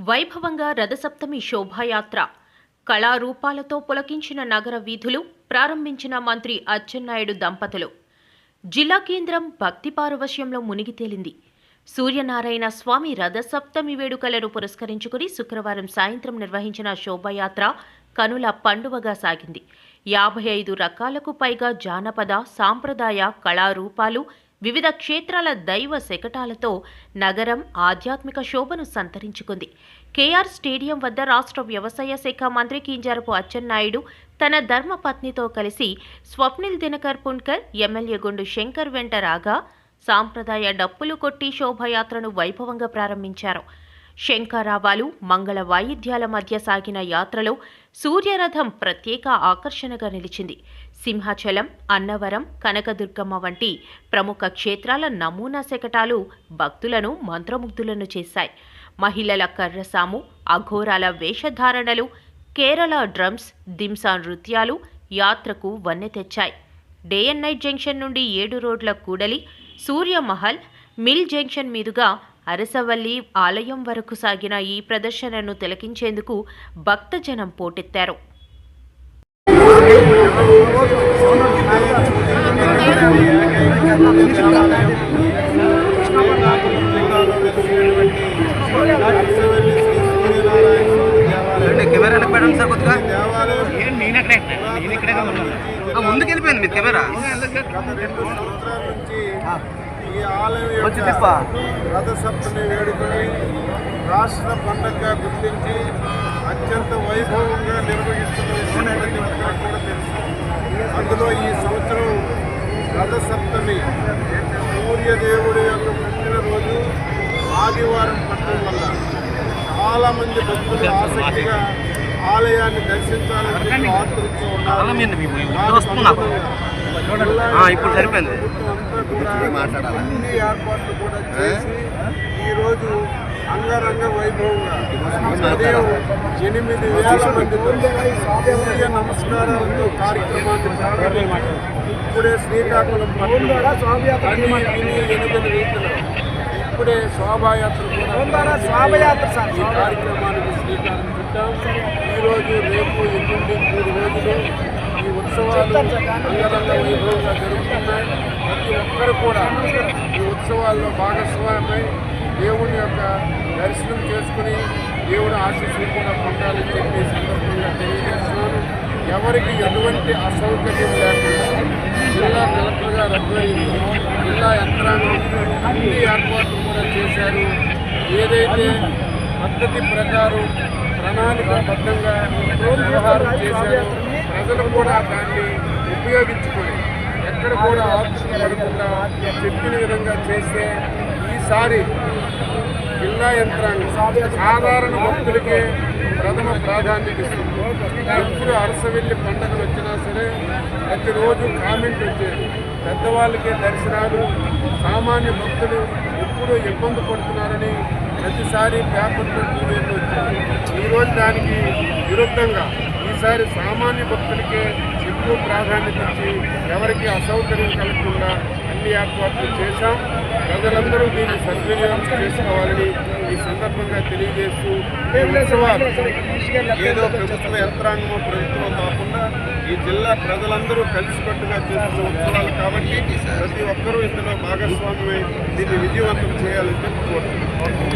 వైభవంగా రథసప్తమి శోభాయాత్ర. కళారూపాలతో పులకించిన నగర వీధులు ప్రారంభించిన మంత్రి అచ్చెన్నాయుడు దంపతులు. జిల్లా కేంద్రం భక్తి పారవశ్యంలో మునిగి తేలింది. సూర్యనారాయణ స్వామి రథసప్తమి వేడుకలను పురస్కరించుకుని శుక్రవారం సాయంత్రం నిర్వహించిన శోభాయాత్ర కనుల పండువగా సాగింది. యాభై ఐదు రకాలకు పైగా జానపద సాంప్రదాయ కళారూపాలు వివిధ క్షేత్రాల దైవ శకటాలతో నగరం ఆధ్యాత్మిక శోభను సంతరించుకుంది. కేఆర్ స్టేడియం వద్ద రాష్ట్ర వ్యవసాయ శాఖ మంత్రి కింజారపు అచ్చెన్నాయుడు తన ధర్మపత్నితో కలిసి స్వప్నిల్ దినకర్ పుణ్కర్ ఎమ్మెల్యే గుండు శంకర్ వెంట రాగా సాంప్రదాయ డప్పులు కొట్టి శోభయాత్రను వైభవంగా ప్రారంభించారు. శంఖారావాలు మంగళ వాయిద్యాల మధ్య సాగిన యాత్రలో సూర్యరథం ప్రత్యేక ఆకర్షణగా నిలిచింది. సింహాచలం అన్నవరం కనకదుర్గమ్మ వంటి ప్రముఖ క్షేత్రాల నమూనా శకటాలు భక్తులను మంత్రముగ్ధులను చేశాయి. మహిళల కర్రసాము అఘోరాల వేషధారణలు కేరళ డ్రమ్స్ దింసా నృత్యాలు యాత్రకు వన్నె తెచ్చాయి. డే అండ్ నైట్ జంక్షన్ నుండి ఏడు రోడ్ల కూడలి సూర్యమహల్ మిల్ జంక్షన్ మీదుగా అరసవల్లి ఆలయం వరకు సాగిన ఈ ప్రదర్శనను తిలకించేందుకు భక్తజనం పోటెత్తారు. అంటే కెమెరా వెనక్కి పెట్టండి సార్ కొద్దిగా. ఏం నేను అక్కడే నేను ఇక్కడే ఉన్నాను. ఆ, ముందుకు వెళ్ళిపోయింది మీరు కెమెరా ఈ ఆలయం యొక్క. రథసప్తమి వేడుకని రాష్ట్ర పండగగా గుర్తించి అత్యంత వైభవంగా నిర్వహిస్తున్న విషయం ప్రతి ఒక్కరికి కూడా తెలుసు అందులో ఈ సంవత్సరం రథసప్తమి సూర్యదేవుడి యొక్క పుట్టినరోజు ఆదివారం పట్టడం వల్ల చాలా మంది భక్తులు ఆసక్తిగా ఆలయాన్ని దర్శించాలని అలా ఉన్నారు మీద మీ ఇప్పుడు సరిపోయింది అన్ని ఏర్పాట్లు కూడా చేసి ఈ రోజు అంగరంగ వైభవంగా ఉదయం ఎనిమిది వేల మందితో సూర్య నమస్కారాలతో కార్యక్రమాన్ని ప్రారంభించారు. ఇప్పుడే శ్రీకాకుళం ఇన్ని ఎనిమిది రీతిలో ఇప్పుడే శోభాయాత్ర కూడా శోభయాత్ర ఈ కార్యక్రమానికి శ్రీకారం చుట్టాం. ఈ రోజు రేపు ఎల్లుండి మూడు రోజులు ఈ ఉత్సవాలు అంగరంగ వైభవంగా జరుగుతున్నాయి. ప్రతి ఒక్కరు కూడా ఈ ఉత్సవాల్లో భాగస్వామై దేవుని యొక్క దర్శనం చేసుకుని దేవుని ఆశీస్సులు కూడా పొందాలని చెప్పి సందర్భంగా తెలియజేస్తున్నాను. ఎవరికి ఎటువంటి అసౌకర్యం లేకుండా జిల్లా కలెక్టర్గా రద్దయింది జిల్లా యంత్రాంగం అన్ని ఏర్పాట్లు కూడా చేశారు. ఏదైతే పద్ధతి ప్రకారం ప్రణాళికాబద్ధంగా వ్యవహారం చేశారు ప్రజలు కూడా దాన్ని ఉపయోగించుకొని ఎక్కడ కూడా ఆప్షన్ పడకుండా చెప్పిన విధంగా చేస్తే ఈసారి జిల్లా యంత్రాంగం సాధారణ భక్తులకే ప్రథమ ప్రాధాన్యత ఇస్తుంది. ఎప్పుడు అరసవెల్లి పండుగలు వచ్చినా సరే ప్రతిరోజు కామెంట్ వచ్చేది పెద్దవాళ్ళకే దర్శనాలు సామాన్య భక్తులు ఎప్పుడూ ఇబ్బంది పడుతున్నారని ప్రతిసారి పేపర్లో టీవీలో వచ్చారు ఈరోజు దానికి విరుద్ధంగా ఈసారి సామాన్య భక్తులకే ఎక్కువ ప్రాధాన్యత ఇచ్చి ఎవరికి అసౌకర్యం కలగకుండా అన్ని ఏర్పాట్లు చేశాం. ప్రజలందరూ దీన్ని సద్వినియోగం చేసుకోవాలని ఈ సందర్భంగా తెలియజేస్తూ ఏదో ప్రభుత్వ యంత్రాంగమో ప్రభుత్వం కాకుండా ఈ జిల్లా ప్రజలందరూ కలిసికట్టుగా చేస్తున్న ఉత్సవాలు కాబట్టి ప్రతి ఒక్కరూ ఇందులో భాగస్వామ్యమై దీన్ని విజయవంతం చేయాలని చెప్పి కోరుతున్నాను